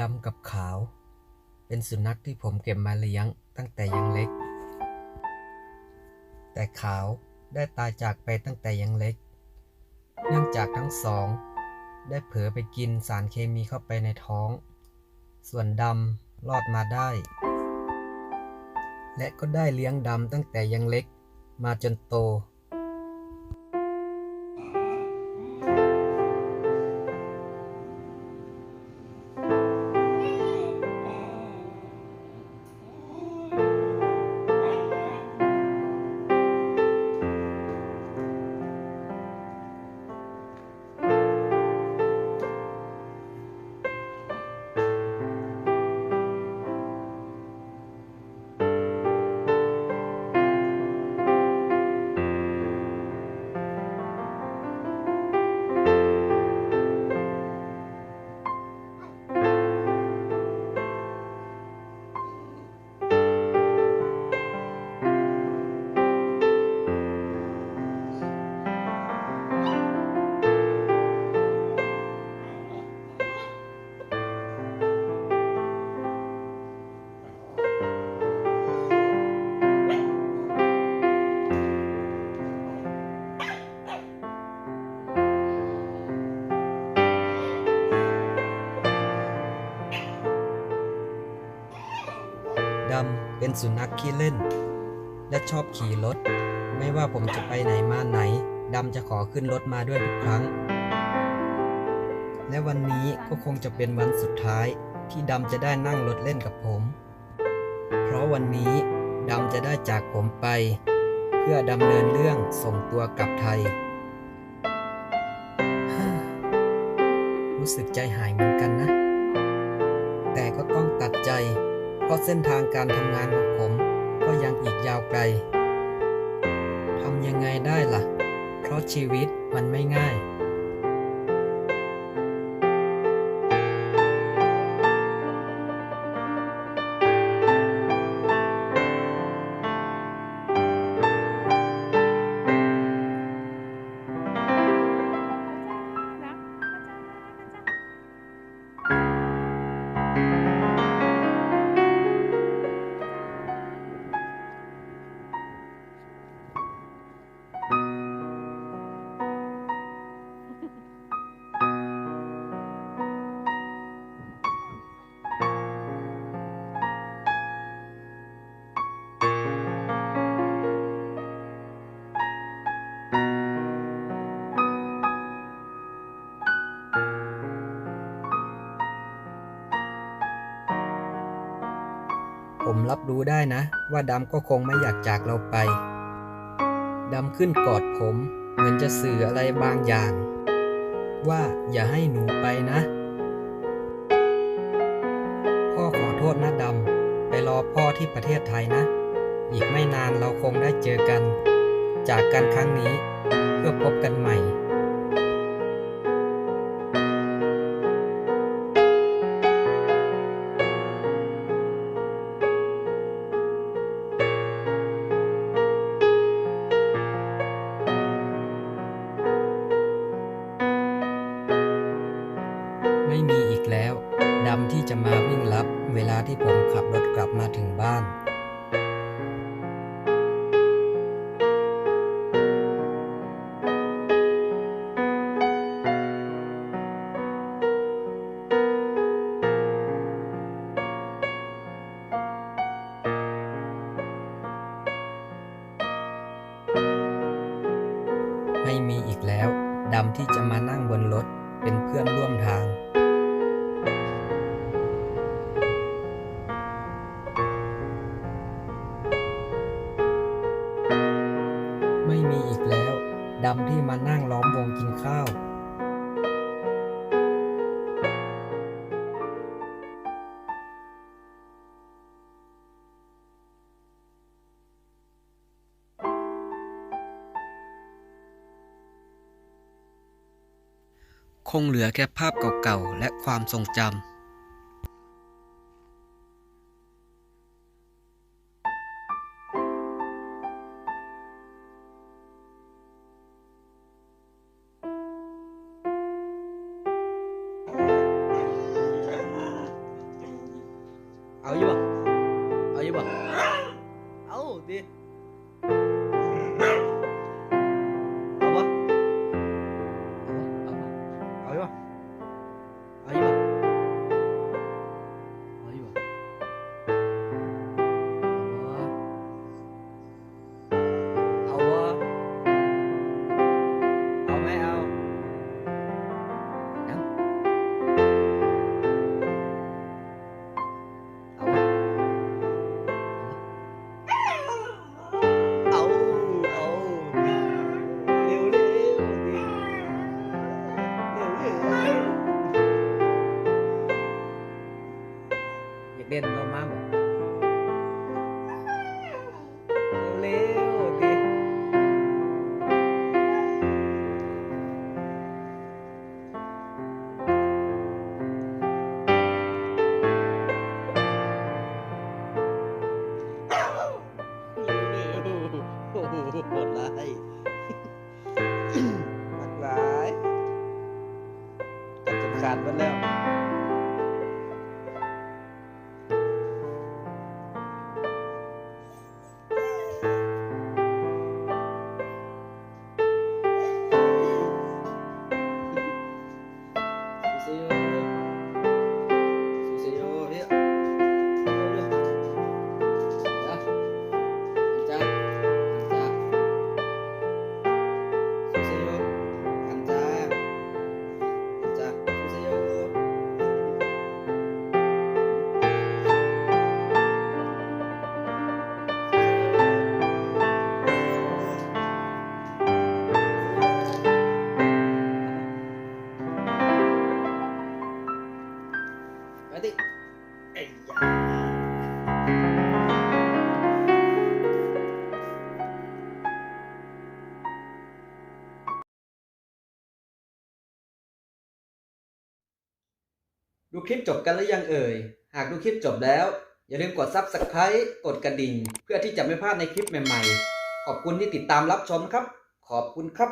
ดำกับขาว เป็นสุนัขที่ผมเก็บมาเลี้ยงตั้งแต่ยังเล็ก แต่ขาวได้ตายจากไปตั้งแต่ยังเล็ก เนื่องจากทั้งสอง ได้เผลอไปกินสารเคมีเข้าไปในท้อง ส่วนดำรอดมาได้ และก็ได้เลี้ยงดำตั้งแต่ยังเล็กมาจนโต เป็นสุนัขขี้เล่น และชอบขี่รถ ไม่ว่าผมจะไปไหนมาไหนดำจะขอขึ้นรถมาด้วยทุกครั้ง และวันนี้ก็คงจะเป็นวันสุดท้ายที่ดำจะได้นั่งรถเล่นกับผม เพราะวันนี้ดำจะได้จากผมไป เพื่อดำเนินเรื่องส่งตัวกลับไทย รู้สึกใจหายเหมือนกันนะ แต่ก็ต้องตัดใจ เพราะเส้นทางการทำงานของผมก็ยังอีกยาวไกลทำยังไงได้ล่ะ เพราะชีวิตมันไม่ง่าย ผมรับรู้ได้นะ ว่าดำก็คงไม่อยากจากเราไป ดำขึ้นกอดผม เหมือนจะสื่ออะไรบางอย่าง ว่าอย่าให้หนูไปนะ พ่อขอโทษนะดำ ไปรอพ่อที่ประเทศไทยนะ อีกไม่นานเราคงได้เจอกัน จากกันครั้งนี้เพื่อพบกันใหม่ ไม่มีอีกแล้วดำที่จะมาวิ่งรับเวลาที่ผมขับรถกลับมาถึงบ้านไม่มีอีกแล้ว ดำที่จะมานั่งบนรถเป็นเพื่อนร่วมทาง ไม่มีอีกแล้วดำที่มานั่งล้อมวงกินข้าว คงเหลือแค่ภาพเก่าๆ และความทรงจำ poder เด่น ดูคลิปจบกันหรือยังเอ่ย หากดูคลิปจบแล้ว อย่าลืมกด Subscribe กดกระดิ่ง เพื่อที่จะไม่พลาดในคลิปใหม่ๆ ขอบคุณที่ติดตามรับชมครับ ขอบคุณครับ